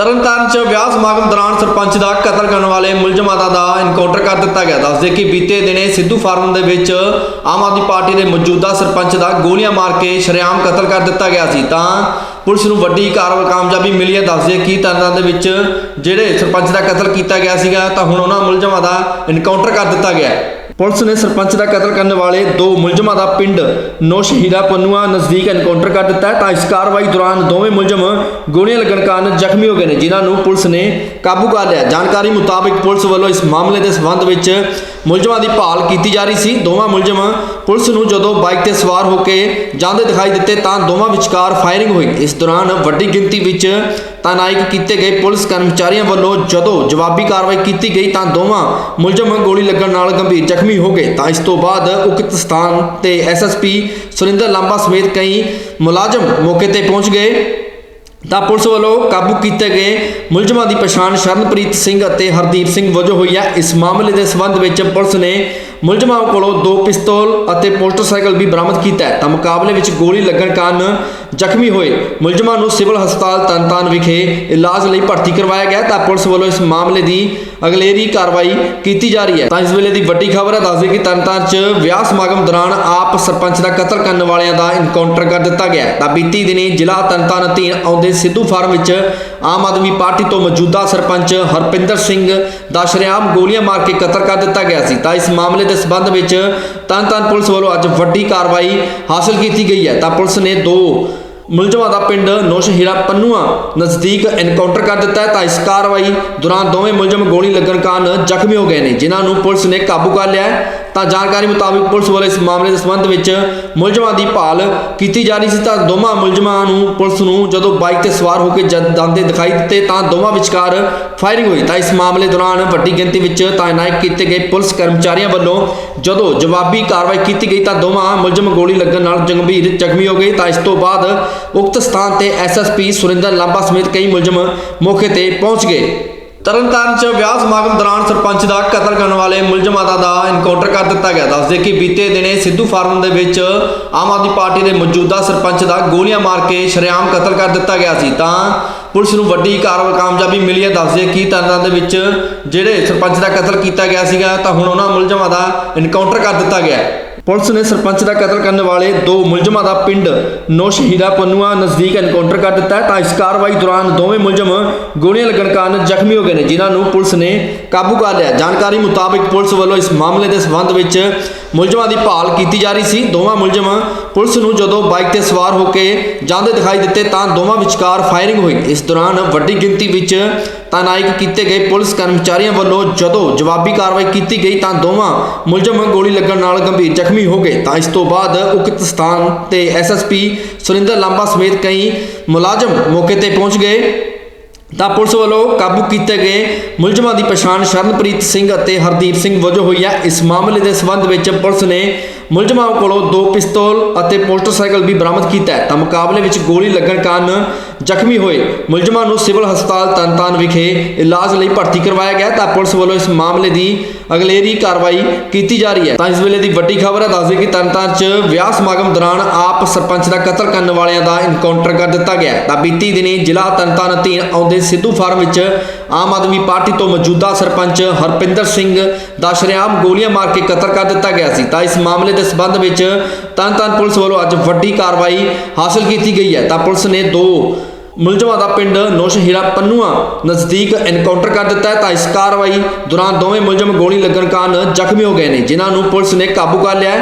ਤਰਨਤਾਰਨ 'ਚ ਵਿਆਹ ਸਮਾਗਮ ਦੌਰਾਨ ਸਰਪੰਚ ਦਾ ਕਤਲ ਕਰਨ ਵਾਲੇ ਮੁਲਜ਼ਮਾਂ ਦਾ ਇਨਕਾਊਂਟਰ ਕਰ ਦਿੱਤਾ ਗਿਆ। ਦੱਸਦੇ ਕਿ ਬੀਤੇ ਦਿਨੇ ਸਿੱਧੂ ਫਾਰਮ ਦੇ ਵਿੱਚ ਆਮ ਆਦਮੀ ਪਾਰਟੀ ਦੇ ਮੌਜੂਦਾ ਸਰਪੰਚ ਦਾ ਗੋਲੀਆਂ ਮਾਰ ਕੇ ਸ਼ਰੇਆਮ ਕਤਲ ਕਰ ਦਿੱਤਾ ਗਿਆ ਸੀ। ਤਾਂ ਪੁਲਿਸ ਨੂੰ ਵੱਡੀ ਕਾਰਵਾਈ, ਕਾਮਯਾਬੀ ਮਿਲੀ ਹੈ। ਦੱਸਦੇ ਕਿ ਤਰਨਤਾਰਨ ਦੇ ਵਿੱਚ ਜਿਹੜੇ ਸਰਪੰਚ ਦਾ ਕਤਲ ਕੀਤਾ ਗਿਆ ਸੀਗਾ, ਤਾਂ ਹੁਣ ਉਹਨਾਂ ਮੁਲਜ਼ਮਾਂ ਦਾ ਇਨਕਾਊਂਟਰ ਕਰ ਦਿੱਤਾ ਗਿਆ ਹੈ। ਪੁਲਿਸ ਨੇ ਸਰਪੰਚ ਦਾ ਕਤਲ ਕਰਨ ਵਾਲੇ ਦੋ ਮੁਲਜ਼ਮਾਂ ਦਾ ਪਿੰਡ ਨੌਸ਼ਹੀਰਾ ਪੰਨੂਆ ਨਜ਼ਦੀਕ ਐਨਕਾਊਂਟਰ ਕਰ ਦਿੱਤਾ ਤਾਂ ਇਸ ਕਾਰਵਾਈ ਦੌਰਾਨ ਦੋਵੇਂ ਮੁਲਜ਼ਮ ਗੋਲੀਆਂ ਲੱਗਣ ਕਾਰਨ ਜ਼ਖਮੀ ਹੋ ਗਏ ਨੇ, ਜਿਨ੍ਹਾਂ ਨੂੰ ਪੁਲਿਸ ਨੇ ਕਾਬੂ ਕਰ ਲਿਆ। ਜਾਣਕਾਰੀ ਮੁਤਾਬਕ ਪੁਲਿਸ ਵੱਲੋਂ ਇਸ ਮਾਮਲੇ ਦੇ ਸਬੰਧ ਵਿੱਚ ਮੁਲਜ਼ਮਾਂ ਦੀ ਭਾਲ ਕੀਤੀ ਜਾ ਰਹੀ ਸੀ। ਦੋਵਾਂ ਮੁਲਜ਼ਮ ਪੁਲਿਸ ਨੂੰ ਜਦੋਂ ਬਾਈਕ ਤੇ ਸਵਾਰ ਹੋ ਕੇ ਜਾਂਦੇ ਦਿਖਾਈ ਦਿੱਤੇ ਤਾਂ ਦੋਵਾਂ ਵਿਚਕਾਰ ਫਾਇਰਿੰਗ ਹੋਈ। ਇਸ ਦੌਰਾਨ ਵੱਡੀ ਗਿਣਤੀ ਵਿੱਚ ਤਾਨਾਇਕ ਕੀਤੇ ਗਏ ਪੁਲਿਸ ਕਰਮਚਾਰੀਆਂ ਵੱਲੋਂ ਜਦੋਂ ਜਵਾਬੀ ਕਾਰਵਾਈ ਕੀਤੀ ਗਈ ਤਾਂ ਦੋਵਾਂ ਮੁਲਜ਼ਮ ਗੋਲੀ ਲੱਗਣ ਨਾਲ ਗੰਭੀਰ ਜ਼ਖਮੀ ਹੋ ਗਏ। ਤਾਂ ਇਸ ਤੋਂ ਬਾਅਦ ਉਕਤ ਸਥਾਨ ਤੇ ਐਸਐਸਪੀ ਸੁਰਿੰਦਰ ਲਾਂਬਾ ਸਮੇਤ ਕਈ ਮੁਲਾਜ਼ਮ ਮੌਕੇ ਤੇ ਪਹੁੰਚ ਗਏ। ਤਾਂ ਪੁਲਿਸ ਵੱਲੋਂ ਕਾਬੂ ਕੀਤੇ ਗਏ ਮੁਲਜ਼ਮਾਂ ਦੀ ਪਛਾਣ ਸ਼ਰਨਪ੍ਰੀਤ ਸਿੰਘ ਅਤੇ ਹਰਦੀਪ ਸਿੰਘ ਵਜੋਂ ਹੋਈ ਹੈ ਇਸ ਮਾਮਲੇ ਦੇ ਸਬੰਧ ਵਿੱਚ ਪੁਲਿਸ ਨੇ ਮੁਲਜ਼ਮਾਂ ਕੋਲੋਂ ਦੋ ਪਿਸਤੌਲ ਅਤੇ ਮੋਟਰਸਾਈਕਲ ਵੀ ਬਰਾਮਦ ਕੀਤਾ ਹੈ। ਤਾਂ ਮੁਕਾਬਲੇ ਵਿੱਚ ਗੋਲੀ ਲੱਗਣ ਕਾਰਨ ਜ਼ਖਮੀ ਹੋਏ ਮੁਲਜ਼ਮਾਂ ਨੂੰ ਸਿਵਲ ਹਸਪਤਾਲ ਤਨਤਾਨ ਵਿਖੇ ਇਲਾਜ ਲਈ ਭਰਤੀ ਕਰਵਾਇਆ ਗਿਆ ਤਾਂ ਪੁਲਿਸ ਵੱਲੋਂ ਇਸ ਮਾਮਲੇ ਦੀ ਅਗਲੇਰੀ ਕਾਰਵਾਈ ਕੀਤੀ ਜਾ ਰਹੀ ਹੈ। ਤਾਂ ਇਸ ਵੇਲੇ ਦੀ ਵੱਡੀ ਖਬਰ ਹੈ। ਦੱਸਦੇ ਕਿ ਤਨਤਾਨ 'ਚ ਵਿਆਹ ਸਮਾਗਮ ਦੌਰਾਨ ਆਪ ਸਰਪੰਚ ਦਾ ਕਤਲ ਕਰਨ ਵਾਲਿਆਂ ਦਾ ਇਨਕਾਊਂਟਰ ਕਰ ਦਿੱਤਾ ਗਿਆ ਤਾਂ ਬੀਤੀ ਦਿਨੀ ਜ਼ਿਲ੍ਹਾ ਤਨਤਾਨ ਅਧੀਨ ਆਉਂਦੇ ਸਿੱਧੂ ਫਾਰਮ ਵਿੱਚ ਆਮ ਆਦਮੀ ਪਾਰਟੀ ਤੋਂ ਮੌਜੂਦਾ ਸਰਪੰਚ ਹਰਪਿੰਦਰ ਸਿੰਘ ਦਾ ਸ਼ਰੇਆਮ ਗੋਲੀਆਂ ਮਾਰ ਕੇ ਕਤਲ ਕਰ ਦਿੱਤਾ ਗਿਆ ਸੀ। ਤਾਂ ਇਸ ਮਾਮਲੇ ਦੇ ਸਬੰਧ ਵਿੱਚ ਤਨਤਾਨ ਪੁਲਿਸ ਵੱਲੋਂ ਅੱਜ ਵੱਡੀ ਕਾਰਵਾਈ ਹਾਸਲ ਕੀਤੀ ਗਈ ਹੈ। ਤਾਂ ਪੁਲਿਸ ਨੇ ਦੋ ਮੁਲਜ਼ਮਾਂ ਦਾ ਪਿੰਡ ਨੋਸ਼ਹੀਰਾ ਪੰਨੂਆ ਨਜ਼ਦੀਕ ਐਨਕਾਊਂਟਰ ਕਰ ਦਿੱਤਾ ਹੈ ਤਾਂ ਇਸ ਕਾਰਵਾਈ ਦੌਰਾਨ ਦੋਵੇਂ ਮੁਲਜ਼ਮ ਗੋਲੀ ਲੱਗਣ ਕਾਰਨ ਜ਼ਖਮੀ ਹੋ ਗਏ ਨੇ, ਜਿਨ੍ਹਾਂ ਨੂੰ ਪੁਲਿਸ ਨੇ ਕਾਬੂ ਕਰ ਲਿਆ ਹੈ। ਤਾਂ ਜਾਣਕਾਰੀ ਮੁਤਾਬਕ ਪੁਲਿਸ ਵੱਲੋਂ ਇਸ ਮਾਮਲੇ ਦੇ ਸੰਬੰਧ ਵਿੱਚ ਮੁਲਜ਼ਮਾਂ ਦੀ ਭਾਲ ਕੀਤੀ ਜਾ ਰਹੀ ਸੀ ਤਾਂ ਦੋਵਾਂ ਮੁਲਜ਼ਮਾਂ ਨੂੰ ਪੁਲਿਸ ਨੂੰ ਜਦੋਂ ਬਾਈਕ ਤੇ ਸਵਾਰ ਹੋ ਕੇ ਜਦ ਜਾਂਦੇ ਦਿਖਾਈ ਦਿੱਤੇ ਤਾਂ ਦੋਵਾਂ ਵਿਚਕਾਰ ਫਾਇਰਿੰਗ ਹੋਈ। ਤਾਂ ਇਸ ਮਾਮਲੇ ਦੌਰਾਨ ਵੱਡੀ ਗਿਣਤੀ ਵਿੱਚ ਤਾਇਨਾਤ ਕੀਤੇ ਗਏ ਪੁਲਿਸ ਕਰਮਚਾਰੀਆਂ ਵੱਲੋਂ ਜਦੋਂ ਜਵਾਬੀ ਕਾਰਵਾਈ ਕੀਤੀ ਗਈ ਤਾਂ ਦੋਵਾਂ ਮੁਲਜ਼ਮ ਗੋਲੀ ਲੱਗਣ ਨਾਲ ਗੰਭੀਰ ਜ਼ਖਮੀ ਹੋ ਗਏ। ਤਾਂ ਇਸ ਤੋਂ ਬਾਅਦ ਉਕਤ ਸਥਾਨ ਤੇ ਐਸਐਸਪੀ ਸੁਰਿੰਦਰ ਲਾਂਬਾ ਸਮੇਤ ਕਈ ਮੁਲਜ਼ਮ ਮੌਕੇ ਤੇ ਪਹੁੰਚ ਗਏ। ਤਰਨਤਾਰਨ 'ਚ ਵਿਆਹ ਸਮਾਗਮ ਦੌਰਾਨ ਸਰਪੰਚ ਦਾ ਕਤਲ ਕਰਨ ਵਾਲੇ ਮੁਲਜ਼ਮਾਂ ਦਾ ਐਨਕਾਊਂਟਰ ਕਰ ਦਿੱਤਾ ਗਿਆ। ਦੱਸਦੇ ਕਿ ਬੀਤੇ ਦਿਨੇ ਸਿੱਧੂ ਫਾਰਮ ਦੇ ਵਿੱਚ ਆਮ ਆਦਮੀ ਪਾਰਟੀ ਦੇ ਮੌਜੂਦਾ ਸਰਪੰਚ ਦਾ ਗੋਲੀਆਂ ਮਾਰ ਕੇ ਸ਼ਰੇਆਮ ਕਤਲ ਕਰ ਦਿੱਤਾ ਗਿਆ ਸੀ। ਤਾਂ ਪੁਲਿਸ ਨੂੰ ਵੱਡੀ ਕਾਰਵਾਈ ਕਾਮਯਾਬੀ ਮਿਲੀ ਹੈ। ਦੱਸਦੇ ਕਿ ਤਰਨਤਾਰਨ ਦੇ ਵਿੱਚ ਜਿਹੜੇ ਸਰਪੰਚ ਦਾ ਕਤਲ ਕੀਤਾ ਗਿਆ ਸੀਗਾ, ਤਾਂ ਹੁਣ ਉਹਨਾਂ ਮੁਲਜ਼ਮਾਂ ਦਾ ਐਨਕਾਊਂਟਰ ਕਰ ਦਿੱਤਾ ਗਿਆ ਪੁਲਿਸ ਨੇ ਸਰਪੰਚ ਦਾ ਕਤਲ ਕਰਨ ਵਾਲੇ ਦੋ ਮੁਲਜ਼ਮਾਂ ਦਾ ਪਿੰਡ ਨੌਸ਼ਹੀਰਾ ਪੰਨੂਆ ਨਜ਼ਦੀਕ ਐਨਕਾਊਂਟਰ ਕਰ ਦਿੱਤਾ ਤਾਂ ਇਸ ਕਾਰਵਾਈ ਦੌਰਾਨ ਦੋਵੇਂ ਮੁਲਜ਼ਮ ਗੋਲੀਆਂ ਲੱਗਣ ਕਾਰਨ ਜ਼ਖਮੀ ਹੋ ਗਏ ਨੇ, ਜਿਨ੍ਹਾਂ ਨੂੰ ਪੁਲਿਸ ਨੇ ਕਾਬੂ ਕਰ ਲਿਆ ਜਾਣਕਾਰੀ ਮੁਤਾਬਕ ਪੁਲਿਸ ਵੱਲੋਂ ਇਸ ਮਾਮਲੇ ਦੇ ਸਬੰਧ ਵਿੱਚ ਮੁਲਜ਼ਮਾਂ ਦੀ ਭਾਲ ਕੀਤੀ ਜਾ ਰਹੀ ਸੀ। ਦੋਵਾਂ ਮੁਲਜ਼ਮ ਪੁਲਿਸ ਨੂੰ ਜਦੋਂ ਬਾਈਕ ਤੇ ਸਵਾਰ ਹੋ ਕੇ ਜਾਂਦੇ ਦਿਖਾਈ ਦਿੱਤੇ ਤਾਂ ਦੋਵਾਂ ਵਿਚਕਾਰ ਫਾਇਰਿੰਗ ਹੋਈ। ਇਸ ਦੌਰਾਨ ਵੱਡੀ ਗਿਣਤੀ ਵਿੱਚ ਤਾਨਾਇਕ ਕੀਤੇ ਗਏ ਪੁਲਿਸ ਕਰਮਚਾਰੀਆਂ ਵੱਲੋਂ ਜਦੋਂ ਜਵਾਬੀ ਕਾਰਵਾਈ ਕੀਤੀ ਗਈ ਤਾਂ ਦੋਵਾਂ ਮੁਲਜ਼ਮ ਗੋਲੀ ਲੱਗਣ ਨਾਲ ਗੰਭੀਰ ਜ਼ਖਮੀ ਹੋ ਗਏ। ਤਾਂ ਇਸ ਤੋਂ ਬਾਅਦ ਉਕਤ ਸਥਾਨ ਤੇ ਐਸਐਸਪੀ ਸੁਰਿੰਦਰ ਲਾਂਬਾ ਸਮੇਤ ਕਈ ਮੁਲਾਜ਼ਮ ਮੌਕੇ ਤੇ ਪਹੁੰਚ ਗਏ। ਤਾਂ ਪੁਲਿਸ ਵੱਲੋਂ ਕਾਬੂ ਕੀਤੇ ਗਏ ਮੁਲਜ਼ਮਾਂ ਦੀ ਪਛਾਣ ਸ਼ਰਨਪ੍ਰੀਤ ਸਿੰਘ ਅਤੇ ਹਰਦੀਪ ਸਿੰਘ ਵਜੋਂ ਹੋਈ ਹੈ ਇਸ ਮਾਮਲੇ ਦੇ ਸਬੰਧ ਵਿੱਚ ਪੁਲਿਸ ਨੇ ਮੁਲਜ਼ਮਾਂ ਕੋਲੋਂ ਦੋ ਪਿਸਤੌਲ ਅਤੇ ਮੋਟਰਸਾਈਕਲ ਵੀ ਬਰਾਮਦ ਕੀਤਾ ਹੈ। ਤਾਂ ਮੁਕਾਬਲੇ ਵਿੱਚ ਗੋਲੀ ਲੱਗਣ ਕਾਰਨ ਜ਼ਖਮੀ ਹੋਏ ਮੁਲਜ਼ਮਾਂ ਨੂੰ ਸਿਵਲ ਹਸਪਤਾਲ ਤਨਤਾਨ ਵਿਖੇ ਇਲਾਜ ਲਈ ਭਰਤੀ ਕਰਵਾਇਆ ਗਿਆ ਤਾਂ ਪੁਲਿਸ ਵੱਲੋਂ ਇਸ ਮਾਮਲੇ ਦੀ ਅਗਲੇਰੀ ਕਾਰਵਾਈ ਕੀਤੀ ਜਾ ਰਹੀ ਹੈ। ਤਾਂ ਇਸ ਵੇਲੇ ਦੀ ਵੱਡੀ ਖਬਰ ਹੈ। ਦੱਸਦੇ ਕਿ ਤਰਨਤਾਰਨ 'ਚ ਵਿਆਹ ਸਮਾਗਮ ਦੌਰਾਨ ਆਪ ਸਰਪੰਚ ਦਾ ਕਤਲ ਕਰਨ ਵਾਲਿਆਂ ਦਾ ਇਨਕਾਊਂਟਰ ਕਰ ਦਿੱਤਾ ਗਿਆ ਤਾਂ ਬੀਤੀ ਦਿਨੀ ਜ਼ਿਲ੍ਹਾ ਤਰਨਤਾਰਨ ਅਧੀਨ ਆਉਂਦੇ ਸਿੱਧੂ ਫਾਰਮ ਵਿੱਚ ਆਮ ਆਦਮੀ ਪਾਰਟੀ ਤੋਂ ਮੌਜੂਦਾ ਸਰਪੰਚ ਹਰਪਿੰਦਰ ਸਿੰਘ ਦਾ ਸ਼ਰੇਆਮ ਗੋਲੀਆਂ ਮਾਰ ਕੇ ਕਤਲ ਕਰ ਦਿੱਤਾ ਗਿਆ ਸੀ। ਤਾਂ ਇਸ ਮਾਮਲੇ ਦੇ ਸਬੰਧ ਵਿੱਚ ਤਨ ਪੁਲਿਸ ਵੱਲੋਂ ਅੱਜ ਵੱਡੀ ਕਾਰਵਾਈ ਹਾਸਲ ਕੀਤੀ ਗਈ ਹੈ। ਤਾਂ ਪੁਲਿਸ ਨੇ ਦੋ ਮੁਲਜ਼ਮਾਂ ਦਾ ਪਿੰਡ ਨੌਸ਼ਹੀਰਾ ਪੰਨੂਆ ਨਜ਼ਦੀਕ ਐਨਕਾਊਂਟਰ ਕਰ ਦਿੱਤਾ ਹੈ ਤਾਂ ਇਸ ਕਾਰਵਾਈ ਦੌਰਾਨ ਦੋਵੇਂ ਮੁਲਜ਼ਮ ਗੋਲੀ ਲੱਗਣ ਕਾਰਨ ਜ਼ਖਮੀ ਹੋ ਗਏ ਨੇ। ਜਿਨ੍ਹਾਂ ਨੂੰ ਪੁਲਿਸ ਨੇ ਕਾਬੂ ਕਰ ਲਿਆ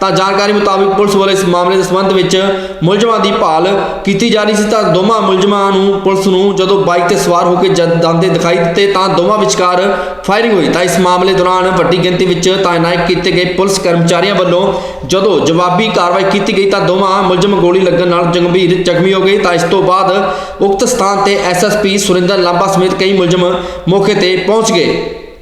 ਤਾਂ ਜਾਣਕਾਰੀ ਮੁਤਾਬਕ ਪੁਲਿਸ ਵੱਲੋਂ ਇਸ ਮਾਮਲੇ ਦੇ ਸੰਬੰਧ ਵਿੱਚ ਮੁਲਜ਼ਮਾਂ ਦੀ ਭਾਲ ਕੀਤੀ ਜਾ ਰਹੀ ਸੀ ਤਾਂ ਦੋਵਾਂ ਮੁਲਜ਼ਮਾਂ ਨੂੰ ਪੁਲਿਸ ਨੂੰ ਜਦੋਂ ਬਾਈਕ ਤੇ ਸਵਾਰ ਹੋ ਕੇ ਜਦ ਜਾਂਦੇ ਦਿਖਾਈ ਦਿੱਤੇ ਤਾਂ ਦੋਵਾਂ ਵਿਚਕਾਰ ਫਾਇਰਿੰਗ ਹੋਈ। ਤਾਂ ਇਸ ਮਾਮਲੇ ਦੌਰਾਨ ਵੱਡੀ ਗਿਣਤੀ ਵਿੱਚ ਤਾਇਨਾਤ ਕੀਤੇ ਗਏ ਪੁਲਿਸ ਕਰਮਚਾਰੀਆਂ ਵੱਲੋਂ ਜਦੋਂ ਜਵਾਬੀ ਕਾਰਵਾਈ ਕੀਤੀ ਗਈ ਤਾਂ ਦੋਵਾਂ ਮੁਲਜ਼ਮ ਗੋਲੀ ਲੱਗਣ ਨਾਲ ਗੰਭੀਰ ਜ਼ਖਮੀ ਹੋ ਗਏ। ਤਾਂ ਇਸ ਤੋਂ ਬਾਅਦ ਉਕਤ ਸਥਾਨ ਤੇ ਐਸਐਸਪੀ ਸੁਰਿੰਦਰ ਲਾਂਬਾ ਸਮੇਤ ਕਈ ਮੁਲਜ਼ਮ ਮੌਕੇ ਤੇ ਪਹੁੰਚ ਗਏ।